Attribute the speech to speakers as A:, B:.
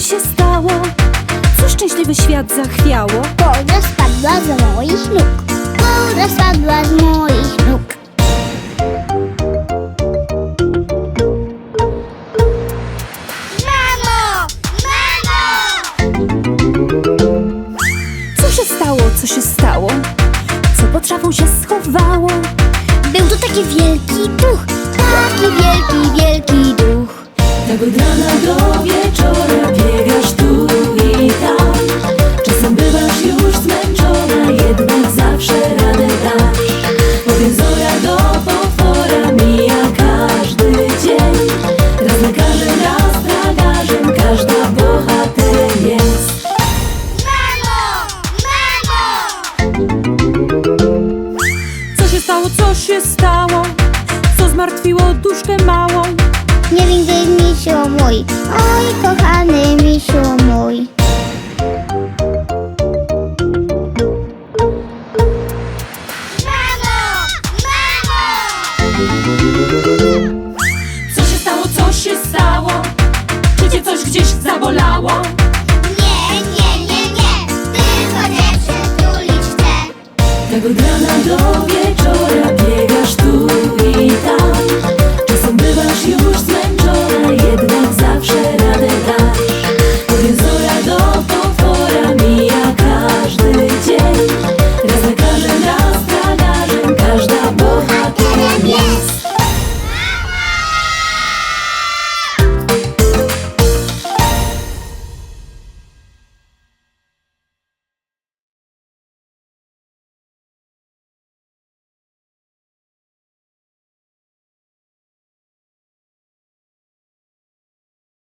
A: się stało? Co szczęśliwy świat zachwiało?
B: Woda spadła z moich nóg. Woda spadła z moich nóg. Mamo! Mamo!
A: Co się stało, co się stało? Co pod szafą się schowało?
B: Był to taki wielki duch. Taki wielki, wielki duch.
A: Od rana do wieczora biegasz tu i tam Czasem bywasz już zmęczona, jednak zawsze radę dasz Potem zora do potwora mija każdy dzień Raz lekarzem, raz tragarzem, każda bohater jest Mamo! Mamo! Co się stało, co się stało? Co zmartwiło duszkę małą?
B: Nie wiem, gdzie misiu mój Oj, kochany misiu mój Mamo! Mamo!
A: Co się stało, co się stało? Czy cię coś gdzieś zabolało?
B: Nie, nie, nie, nie Tylko nie przytulić chcę
A: Tego dnia do wieczora biega